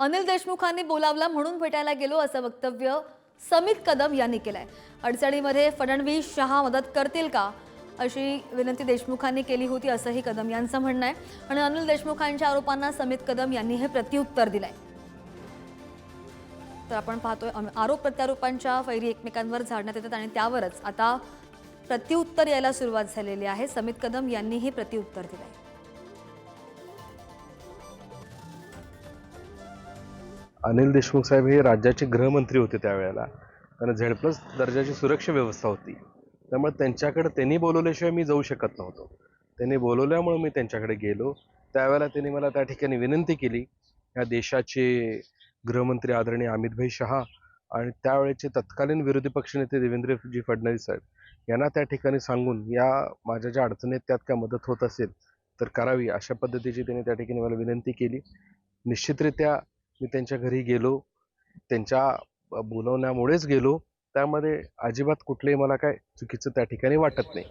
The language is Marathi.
अनिल देशमुखांनी बोलावला म्हणून भेटायला गेलो असं वक्तव्य समित कदम यांनी केलंय. अडचणीमध्ये फडणवीस शहा मदत करतील का? अशी विनंती देशमुखांनी केली होती असंही कदम यांचं म्हणणं आहे. आणि अनिल देशमुखांच्या आरोपांना समित कदम यांनी हे प्रत्युत्तर दिलंय. तर आपण पाहतोय आरोप प्रत्यारोपांच्या फैरी एकमेकांवर झाडण्यात येतात आणि त्यावरच आता प्रत्युत्तर यायला सुरुवात झालेली आहे. समित कदम यांनीही प्रत्युत्तर दिलंय. अनिल देशमुख साहेब हे राज्याचे गृहमंत्री होते त्यावेळेला. त्यांना झेड प्लस दर्जाची सुरक्षा व्यवस्था होती. त्यामुळे त्यांच्याकडे त्यांनी बोलवल्याशिवाय मी जाऊ शकत नव्हतो. त्यांनी बोलवल्यामुळे मी त्यांच्याकडे गेलो. त्यावेळेला त्यांनी मला त्या ठिकाणी विनंती केली या देशाचे गृहमंत्री आदरणीय अमितभाई शहा आणि त्यावेळेचे तत्कालीन विरोधी पक्षनेते देवेंद्रजी फडणवीस साहेब यांना त्या ठिकाणी सांगून या माझ्या ज्या अडचणी आहेत त्यात काय मदत होत असेल तर करावी अशा पद्धतीची त्यांनी त्या ठिकाणी मला विनंती केली. निश्चितरित्या मी त्यांच्या घरी गेलो. त्यांच्या बोलवण्यामुळेच गेलो. त्यामध्ये अजिबात कुठलेही मला काय चुकीचं त्या ठिकाणी वाटत नाही.